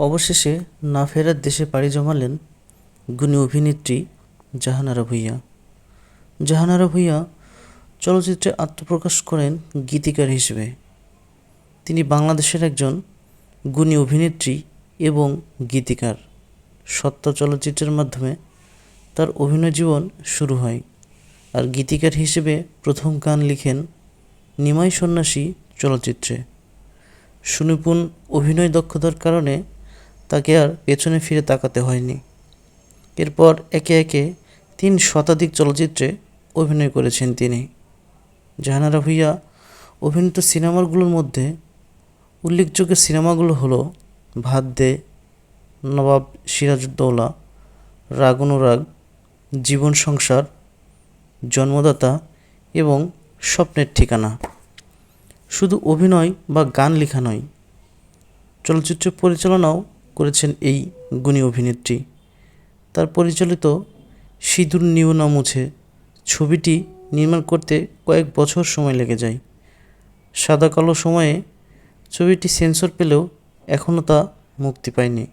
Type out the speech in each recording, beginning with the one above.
অবশেষে না ফেরার দেশে পাড়ি জমালেন গুণী অভিনেত্রী জাহানারা ভূঁইয়া। জাহানারা ভূঁইয়া চলচ্চিত্রে আত্মপ্রকাশ করেন গীতিকার হিসেবে। তিনি বাংলাদেশের একজন গুণী অভিনেত্রী এবং গীতিকার। সত্তা চলচ্চিত্রের মাধ্যমে তার অভিনয় জীবন শুরু হয় আর গীতিকার হিসেবে প্রথম গান লিখেন নিমাই সন্ন্যাসী চলচ্চিত্রে। সুনিপুণ অভিনয় দক্ষতার কারণে তাকে আর পেছনে ফিরে তাকাতে হয়নি। এরপর একে একে তিন শতাধিক চলচ্চিত্রে অভিনয় করেছেন তিনি। জাহানারা ভূঁইয়া অভিনীত সিনেমাগুলোর মধ্যে উল্লেখযোগ্য সিনেমাগুলো হলো ভাত দে, নবাব সিরাজউদ্দৌলা রাগ অনুরাগ জীবন সংসার, জন্মদাতা এবং স্বপ্নের ঠিকানা। শুধু অভিনয় বা গান লেখা নয়, চলচ্চিত্র পরিচালনাও করেছেন এই গুণী অভিনেত্রী। তার পরিচালিত সিঁদুর নিও না মুছে ছবিটি নির্মাণ করতে কয়েক বছর সময় লেগে যায়। সাদা কালো সময়ে ছবিটি সেন্সর পেলেও এখনও তা মুক্তি পায়নি।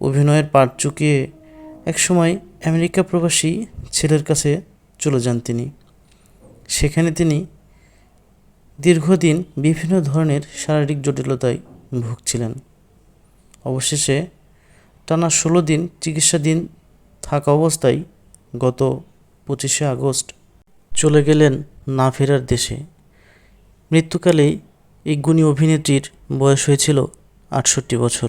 অভিনয়ের পাঠ চুকিয়ে একসময় আমেরিকা প্রবাসী ছেলের কাছে চলে যান তিনি। সেখানে তিনি দীর্ঘদিন বিভিন্ন ধরনের শারীরিক জটিলতায় ভুগছিলেন। অবশেষে টানা ষোলো দিন চিকিৎসাধীন থাকা অবস্থায় গত পঁচিশে আগস্ট চলে গেলেন না ফেরার দেশে। মৃত্যুকালেই এই গুণী অভিনেত্রীর বয়স হয়েছিল আটষট্টি বছর।